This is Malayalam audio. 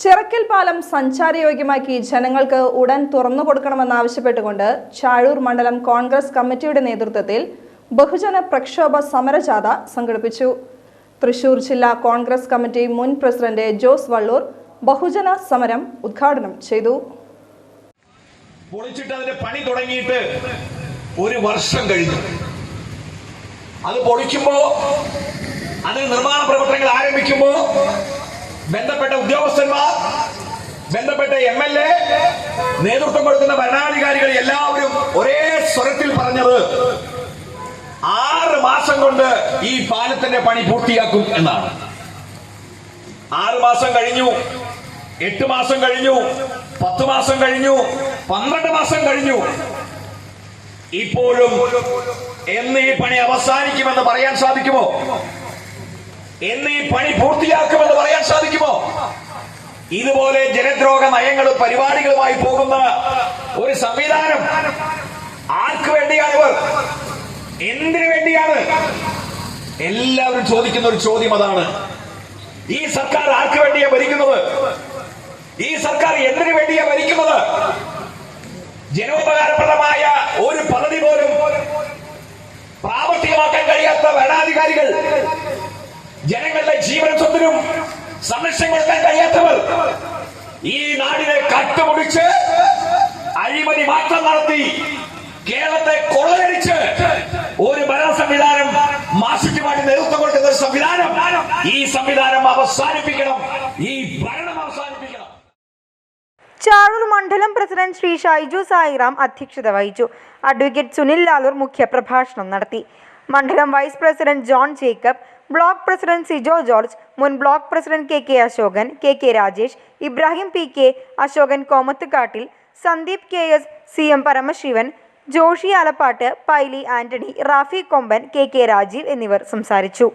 ചിറക്കൽ പാലം സഞ്ചാരയോഗ്യമാക്കി ജനങ്ങൾക്ക് ഉടൻ തുറന്നു കൊടുക്കണമെന്നാവശ്യപ്പെട്ടുകൊണ്ട് ചാഴൂർ മണ്ഡലം കോൺഗ്രസ് കമ്മിറ്റിയുടെ നേതൃത്വത്തിൽ ബഹുജന പ്രക്ഷോഭ സമരജാഥ സംഘടിപ്പിച്ചു. തൃശൂർ ജില്ലാ കോൺഗ്രസ് കമ്മിറ്റി മുൻ പ്രസിഡന്റ് ജോസ് വള്ളൂർ ബഹുജന സമരം ഉദ്ഘാടനം ചെയ്തു. പൊളിച്ചിട്ട് പണി തുടങ്ങിയിട്ട് ഒരു വർഷം കഴിഞ്ഞു. അത് പൊളിക്കുമ്പോ അതിന് നിർമ്മാണ പ്രവർത്തനങ്ങൾ ആരംഭിക്കുമ്പോ ബന്ധപ്പെട്ട ഉദ്യോഗസ്ഥന്മാർ ബന്ധപ്പെട്ട എം എൽ എ നേതൃത്വം കൊടുക്കുന്ന ഭരണാധികാരികൾ എല്ലാവരും ഒരേ സ്വരത്തിൽ പറഞ്ഞത് ആറ് മാസം കൊണ്ട് ഈ പാലത്തിന്റെ പണി പൂർത്തിയാക്കും എന്നാണ്. ആറ് മാസം കഴിഞ്ഞു എട്ട് മാസം കഴിഞ്ഞു പത്ത് മാസം കഴിഞ്ഞു പന്ത്രണ്ട് മാസം കഴിഞ്ഞു. ഇപ്പോഴും എന്ന് ഈ പണി അവസാനിക്കുമെന്ന് പറയാൻ സാധിക്കുമോ? എന്ന് ഈ പണി പൂർത്തിയാക്കുമെന്ന് പറയാൻ സാധിക്കുമോ? ഇതുപോലെ ജനദ്രോഹ നയങ്ങളും പരിപാടികളുമായി പോകുന്ന ഒരു സംവിധാനം ആർക്ക് വേണ്ടിയാണ് ഇവർ? എന്തിനു വേണ്ടിയാണ്? എല്ലാവരും ചോദിക്കുന്ന ഒരു ചോദ്യം അതാണ്. ഈ സർക്കാർ ആർക്ക് വേണ്ടിയാ ഭരിക്കുന്നത്? ഈ സർക്കാർ എന്തിനു വേണ്ടിയാ ഭരിക്കുന്നത്? ജനോപകാരപ്രദമായ ഒരു പദ്ധതി പോലും പ്രാവർത്തികമാക്കാൻ കഴിയാത്ത ഭരണാധികാരികൾ ജനങ്ങളുടെ ജീവൻ സ്വത്തിനും സംരക്ഷണം കൊടുക്കാൻ കഴിയാത്തവർ ഈ നാടിനെ കട്ടുമുടിച്ച് അഴിമതി മാത്രം നടത്തി കേരളത്തെ കൊള്ളയടിച്ച് ഒരു ഭരണ സംവിധാനം മാസിക്കുമായിട്ട് നേതൃത്വം കൊടുക്കുന്ന ഒരു സംവിധാനം ഈ സംവിധാനം അവസാനിപ്പിക്കണം. ഈ ഭരണം അവസാനിപ്പിക്കണം. ചാഴൂർ മണ്ഡലം പ്രസിഡന്റ് ശ്രീ ഷൈജു സായിറാം അധ്യക്ഷത വഹിച്ചു. അഡ്വക്കേറ്റ് സുനിൽ ലാലൂർ മുഖ്യപ്രഭാഷണം നടത്തി. മണ്ഡലം vice president John Jacob block president Sijo George മുൻ block president K K Ashokan K K Rajesh Ibrahim P K Ashokan Komathukattil Sandeep K S C M Paramasivan Joshi Alappat Paily Antony Rafi Komban K K Rajeev എന്നിവർ സംസാരിച്ചു.